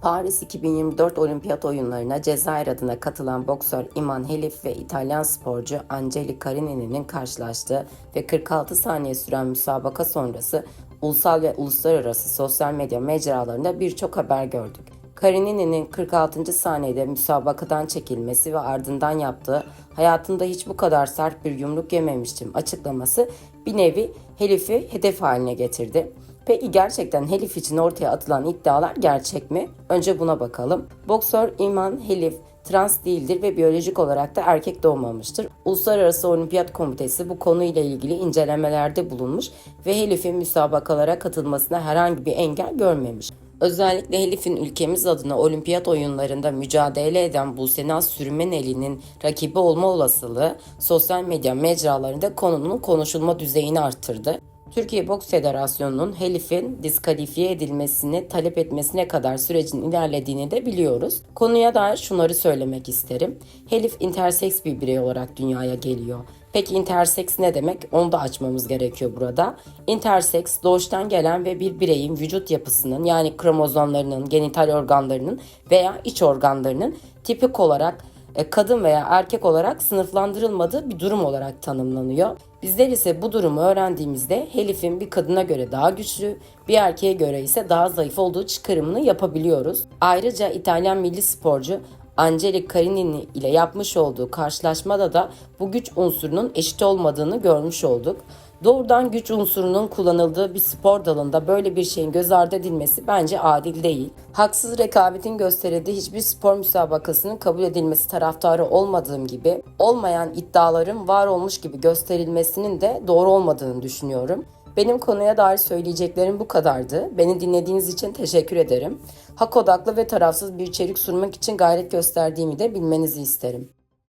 Paris 2024 Olimpiyat Oyunlarına Cezayir adına katılan boksör İman Helif ve İtalyan sporcu Angeli Carini'nin karşılaştığı ve 46 saniye süren müsabaka sonrası ulusal ve uluslararası sosyal medya mecralarında birçok haber gördük. Karinini'nin 46. saniyede müsabakadan çekilmesi ve ardından yaptığı hayatımda hiç bu kadar sert bir yumruk yememiştim açıklaması bir nevi Helif'i hedef haline getirdi. Peki gerçekten Helif için ortaya atılan iddialar gerçek mi? Önce buna bakalım. Boksör İman Helif trans değildir ve biyolojik olarak da erkek doğmamıştır. Uluslararası Olimpiyat Komitesi bu konuyla ilgili incelemelerde bulunmuş ve Helif'in müsabakalara katılmasına herhangi bir engel görmemiş. Özellikle Helif'in ülkemiz adına olimpiyat oyunlarında mücadele eden Buse Sürmeneli'nin rakibi olma olasılığı sosyal medya mecralarında konunun konuşulma düzeyini arttırdı. Türkiye Boks Federasyonu'nun Helif'in diskalifiye edilmesini talep etmesine kadar sürecin ilerlediğini de biliyoruz. Konuya dair şunları söylemek isterim. Helif interseks bir birey olarak dünyaya geliyor. Peki interseks ne demek? Onu da açmamız gerekiyor burada. Interseks doğuştan gelen ve bir bireyin vücut yapısının yani kromozomlarının, genital organlarının veya iç organlarının tipik olarak kadın veya erkek olarak sınıflandırılmadığı bir durum olarak tanımlanıyor. Bizler ise bu durumu öğrendiğimizde Helif'in bir kadına göre daha güçlü, bir erkeğe göre ise daha zayıf olduğu çıkarımını yapabiliyoruz. Ayrıca İtalyan milli sporcu Angeli Carinini ile yapmış olduğu karşılaşmada da bu güç unsurunun eşit olmadığını görmüş olduk. Doğrudan güç unsurunun kullanıldığı bir spor dalında böyle bir şeyin göz ardı edilmesi bence adil değil. Haksız rekabetin gösterildiği hiçbir spor müsabakasının kabul edilmesi taraftarı olmadığım gibi olmayan iddiaların var olmuş gibi gösterilmesinin de doğru olmadığını düşünüyorum. Benim konuya dair söyleyeceklerim bu kadardı. Beni dinlediğiniz için teşekkür ederim. Hak odaklı ve tarafsız bir içerik sunmak için gayret gösterdiğimi de bilmenizi isterim.